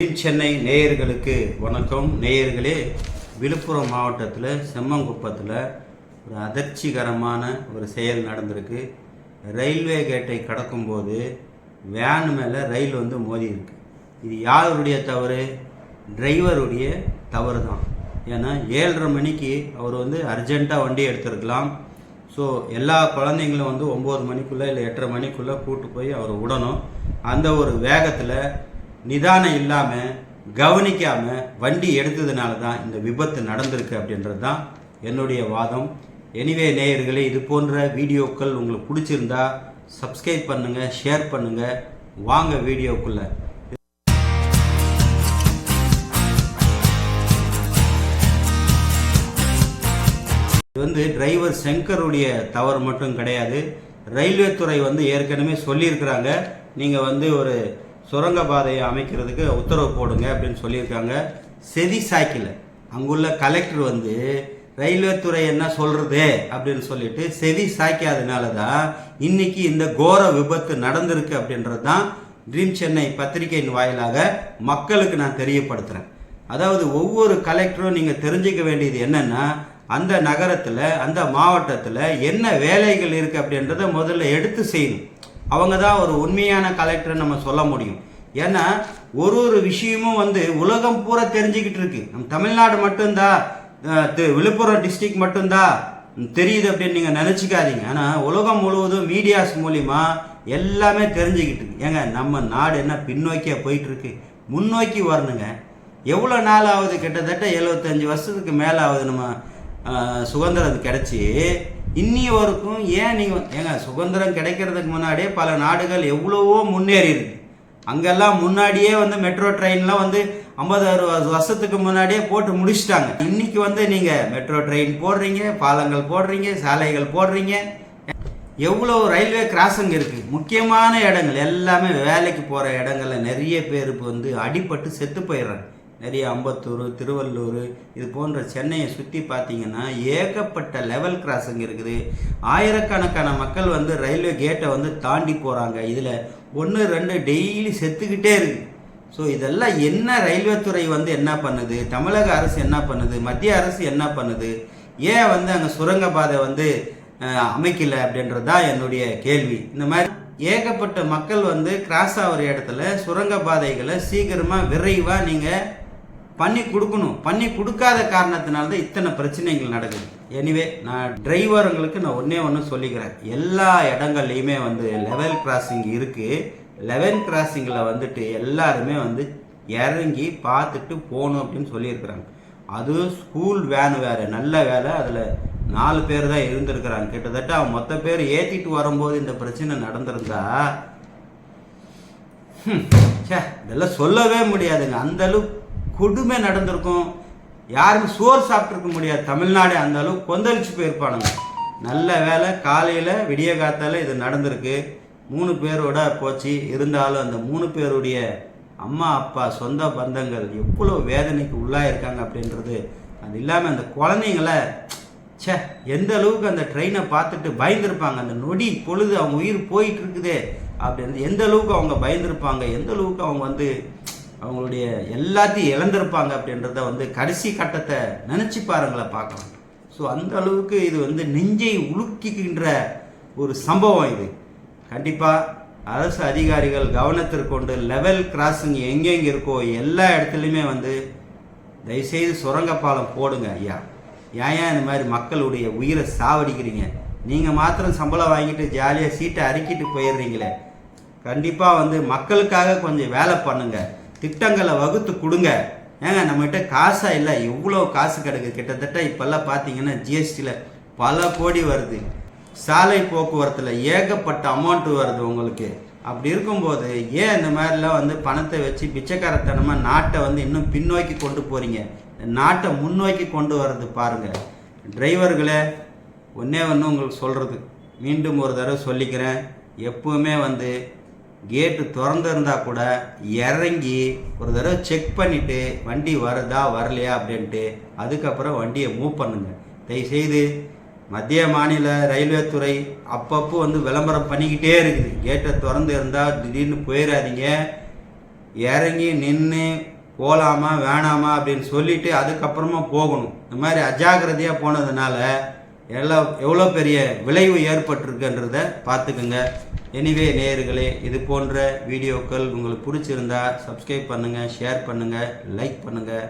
சென்னை நேயர்களுக்கு வணக்கம். நேயர்களே விழுப்புரம் மாவட்டத்தில் செம்மங்குப்பத்தில் ஒரு அதிர்ச்சிகரமான ஒரு செயல் நடந்திருக்கு. ரயில்வே கேட்டை கடக்கும்போது வேன் மேலே ரயில் வந்து மோதி இருக்கு இது யாருடைய தவறு? டிரைவருடைய தவறு தான் ஏன்னா ஏழரை மணிக்கு அவர் வந்து அர்ஜெண்ட்டாக வண்டி எடுத்திருக்கலாம். ஸோ எல்லா குழந்தைங்களும் வந்து ஒம்பது மணிக்குள்ளே இல்லை எட்டரை மணிக்குள்ளே கூட்டு போய் அவரை விடணும் அந்த ஒரு வேகத்தில் நிதானம் இல்லாமல் கவனிக்காமல் வண்டி எடுத்ததுனால தான் இந்த விபத்து நடந்திருக்கு அப்படின்றது தான் என்னுடைய வாதம். எனிவே நேயர்களே இது போன்ற வீடியோக்கள் உங்களுக்கு பிடிச்சிருந்தா சப்ஸ்கிரைப் பண்ணுங்கள் ஷேர் பண்ணுங்கள் வாங்க வீடியோக்குள்ளே. இது வந்து டிரைவர் சங்கருடைய தவறு மட்டும் கிடையாது. ரயில்வே துறை வந்து ஏற்கனவே சொல்லியிருக்கிறாங்க. நீங்கள் வந்து ஒரு சுரங்க பாதையை அமைக்கிறதுக்கு உத்தரவு போடுங்க அப்படின்னு சொல்லியிருக்காங்க. செதி சாய்க்கல அங்குள்ள கலெக்டர் வந்து ரயில்வே துறை என்ன சொல்கிறது அப்படின்னு சொல்லிட்டு செவி சாய்க்காதனால தான் இன்னைக்கு இந்த கோர விபத்து நடந்திருக்கு அப்படின்றது தான் ட்ரீம் சென்னை பத்திரிகையின் வாயிலாக மக்களுக்கு நான் தெரியப்படுத்துகிறேன் அதாவது ஒவ்வொரு கலெக்டரும் நீங்கள் தெரிஞ்சுக்க வேண்டியது என்னென்னா அந்த நகரத்தில் அந்த மாவட்டத்தில் என்ன வேலைகள் இருக்குது அப்படின்றத முதல்ல எடுத்து செய்யணும். அவங்க தான் ஒரு உண்மையான கலெக்டர் நம்ம சொல்ல முடியும். ஏன்னா ஒரு ஒரு விஷயமும் வந்து உலகம் பூரா தெரிஞ்சுக்கிட்டு இருக்கு. நம்ம தமிழ்நாடு மட்டும்தான் விழுப்புரம் டிஸ்ட்ரிக்ட் மட்டும்தான் தெரியுது அப்படின்னு நீங்கள் நினச்சிக்காதீங்க. ஆனால் உலகம் முழுவதும் மீடியாஸ் மூலிமா எல்லாமே தெரிஞ்சுக்கிட்டு இருக்கு. ஏங்க நம்ம நாடு என்ன பின்னோக்கியா போயிட்டு இருக்கு முன்னோக்கி வரணுங்க. எவ்வளோ நாள் ஆகுது? கிட்டத்தட்ட எழுபத்தஞ்சு வருஷத்துக்கு மேலே ஆகுது நம்ம சுதந்திரம் கிடச்சி. இன்னி வரைக்கும் ஏன் நீங்கள் ஏங்க சுதந்திரம் கிடைக்கிறதுக்கு முன்னாடியே பல நாடுகள் எவ்வளவோ முன்னேறி இருக்கு அங்கெல்லாம் முன்னாடியே வந்து மெட்ரோ ட்ரெயின்லாம் வந்து ஐம்பது அறுபது வருஷத்துக்கு முன்னாடியே போட்டு முடிச்சிட்டாங்க. இன்னைக்கு வந்து நீங்கள் மெட்ரோ ட்ரெயின் போடுறீங்க பாலங்கள் போடுறீங்க சாலைகள் போடுறீங்க. எவ்வளோ ரயில்வே கிராசிங் இருக்குது முக்கியமான இடங்கள் எல்லாமே வேலைக்கு போகிற இடங்கள்ல நிறைய பேருக்கு வந்து அடிபட்டு செத்து போயிடுறாங்க. நிறைய அம்பத்தூர் திருவள்ளூர் இது போன்ற சென்னையை சுற்றி பார்த்தீங்கன்னா ஏகப்பட்ட லெவல் கிராஸிங் இருக்குது. ஆயிரக்கணக்கான மக்கள் வந்து ரயில்வே கேட்டை வந்து தாண்டி போகிறாங்க இதில் ஒன்று ரெண்டு டெய்லி செத்துக்கிட்டே இருக்குது ஸோ இதெல்லாம் என்ன ரயில்வே துறை வந்து என்ன பண்ணுது? தமிழக அரசு என்ன பண்ணுது? மத்திய அரசு என்ன பண்ணுது? ஏன் வந்து அங்கே சுரங்கப்பாதை வந்து அமைக்கலை அமைக்கல அப்படின்றது தான் என்னுடைய கேள்வி. இந்த மாதிரி ஏகப்பட்ட மக்கள் வந்து கிராஸ் ஆகிற இடத்துல சுரங்க பாதைகளை சீக்கிரமாக விரைவாக நீங்கள் பண்ணி கொடுக்கணும். பண்ணி கொடுக்காத காரணத்தினால தான் இத்தனை பிரச்சனைகள் நடக்குது. எனிவே நான் டிரைவருங்களுக்கு நான் ஒன்றே ஒன்று சொல்லிக்கிறேன். எல்லா இடங்கள்லையுமே வந்து லெவல் கிராசிங் இருக்குது லெவல் கிராசிங்கில் வந்துட்டு எல்லாருமே வந்து இறங்கி பார்த்துட்டு போகணும் அப்படின்னு சொல்லியிருக்கிறாங்க. அதுவும் ஸ்கூல் வேன் வேறு நல்ல வேலை. அதில் நாலு பேர் தான் இருந்திருக்கிறாங்க. கிட்டத்தட்ட அவன் மொத்த பேர் ஏற்றிட்டு வரும்போது இந்த பிரச்சனை நடந்திருந்தா ச்சே இதெல்லாம் சொல்லவே முடியாதுங்க. அந்த அளவுக்கு கொடுமை நடந்திருக்கும். யாருமே சோறு சாப்பிட்ருக்க முடியாது. தமிழ்நாடு அந்த அளவுக்கு கொந்தளிச்சு போயிருப்பானுங்க. நல்ல வேலை காலையில் விடிய காத்தால் இது நடந்திருக்கு. மூணு பேரோட போச்சு. இருந்தாலும் அந்த மூணு பேருடைய அம்மா அப்பா சொந்த பந்தங்கள் எவ்வளோ வேதனைக்கு உள்ளாயிருக்காங்க அப்படின்றது அது இல்லாமல் அந்த குழந்தைங்கள ச்சே எந்த அளவுக்கு அந்த ட்ரெயினை பார்த்துட்டு பயந்துருப்பாங்க. அந்த நொடி பொழுது அவங்க உயிர் போயிட்டு இருக்குதே அப்படின்னு எந்த அளவுக்கு அவங்க பயந்துருப்பாங்க? எந்த அளவுக்கு அவங்க வந்து அவங்களுடைய எல்லாத்தையும் இழந்திருப்பாங்க அப்படின்றத வந்து கடைசி கட்டத்தை நினச்சி பாருங்களை பார்க்கலாம். ஸோ அந்த அளவுக்கு இது வந்து நெஞ்சை உலுக்கிக்கின்ற ஒரு சம்பவம் இது. கண்டிப்பாக அரசு அதிகாரிகள் கவனத்திற்கொண்டு லெவல் கிராசிங் எங்கெங்கே இருக்கோ எல்லா இடத்துலையுமே வந்து தயவுசெய்து சுரங்கப்பாலம் போடுங்க ஐயா. ஏன் இந்த மாதிரி மக்களுடைய உயிரை சாவடிக்கிறீங்க? நீங்கள் மாத்திரம் சம்பளம் வாங்கிட்டு ஜாலியாக சீட்டை அறுக்கிட்டு போயிடுறீங்களே. கண்டிப்பாக வந்து மக்களுக்காக கொஞ்சம் வேலை பண்ணுங்கள் திட்டங்களை வகுத்து கொடுங்க. ஏங்க நம்மகிட்ட காசாக இல்லை? எவ்வளோ காசு கிடக்கு. கிட்டத்தட்ட இப்போல்லாம் பார்த்தீங்கன்னா ஜிஎஸ்டியில் பல கோடி வருது. சாலை போக்குவரத்தில் ஏகப்பட்ட அமௌண்ட்டு வருது உங்களுக்கு. அப்படி இருக்கும்போது ஏன் இந்த மாதிரிலாம் வந்து பணத்தை வச்சு பிச்சைக்காரத்தனமாக நாட்டை வந்து இன்னும் பின்னோக்கி கொண்டு போகிறீங்க நாட்டை முன்னோக்கி கொண்டு வர்றது பாருங்கள் டிரைவர்களே ஒன்றே ஒன்று உங்களுக்கு சொல்கிறது மீண்டும் ஒரு தடவை சொல்லிக்கிறேன். எப்பவுமே வந்து கேட்டு திறந்துருந்தா கூட இறங்கி ஒரு தடவை செக் பண்ணிவிட்டு வண்டி வருதா வரலையா? அப்படின்ட்டு அதுக்கப்புறம் வண்டியை மூவ் பண்ணுங்க. தயவுசெய்து மத்திய மாநில ரயில்வே துறை அப்பப்போ வந்து விளம்பரம் பண்ணிக்கிட்டே இருக்குது. கேட்டை திறந்து இருந்தால் திடீர்னு போயிடாதீங்க இறங்கி நின்று போகலாமா வேணாமா? அப்படின்னு சொல்லிவிட்டு அதுக்கப்புறமா போகணும். இந்த மாதிரி அஜாக்கிரதையாக போனதுனால எல்லாம் எவ்வளோ பெரிய விளைவு ஏற்பட்டிருக்குன்றத பார்த்துக்குங்க. எனிவே நேயர்களே இது போன்ற வீடியோக்கள் உங்களுக்கு பிடிச்சிருந்தா சப்ஸ்கிரைப் பண்ணுங்கள் ஷேர் பண்ணுங்கள் லைக் பண்ணுங்கள்